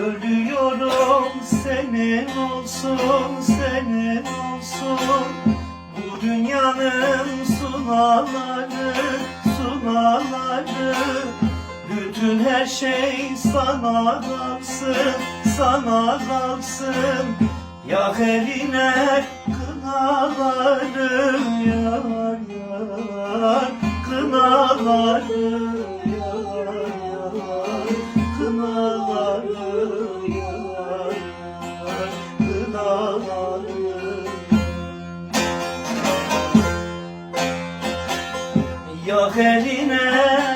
Ölüyorum senin olsun senin olsun. Bu dünyanın sunaları sunaları Bütün her şey sana kalsın sana kalsın. Ya eline kınaları yar yar Yak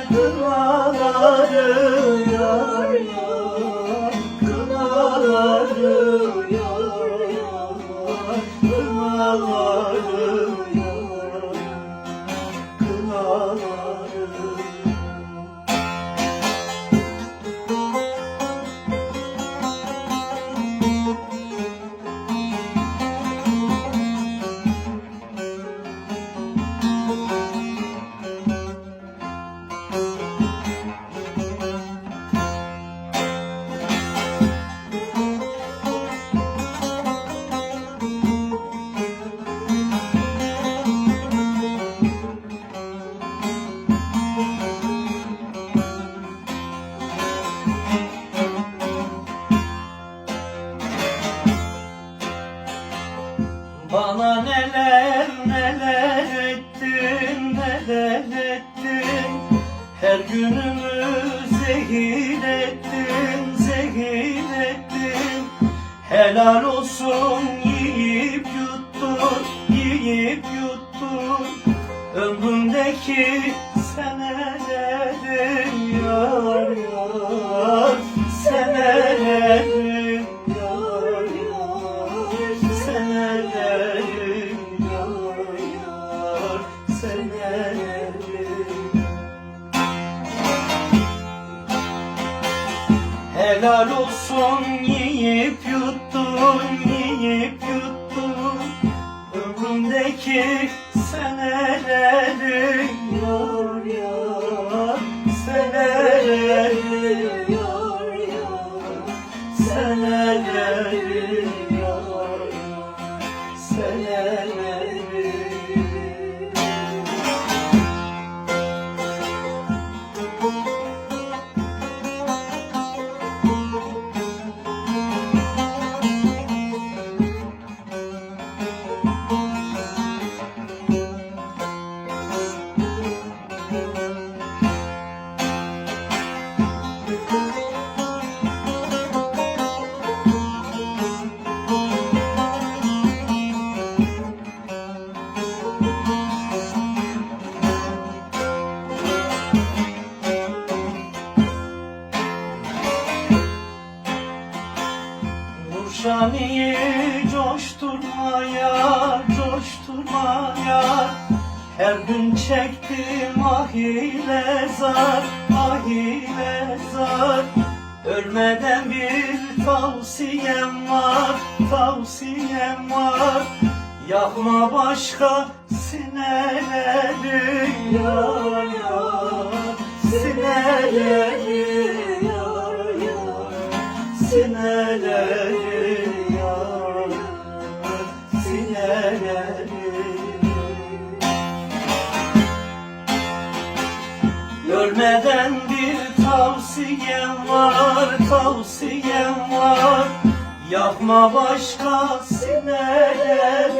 ettin neler ettin? Her günümü zehir ettin zehir ettin. Helal olsun yiyip yuttun yiyip yuttun. Ömrümdeki senelerim Helal olsun yiyip yuttun, yiyip yuttun. Ömrümdeki senelerin yar yar Senelerin yar yar Senelerin yar yar Senelerin Nurşani'yi coşturmaya, coşturmaya. Her gün çektim ah ile zar, ah ile zar. Ölmeden bir tavsiyem var, tavsiyem var. Yakma başka sineleri yar yar Ölmeden bir tavsiyem var Tavsiyem var? Yakma başka sineleri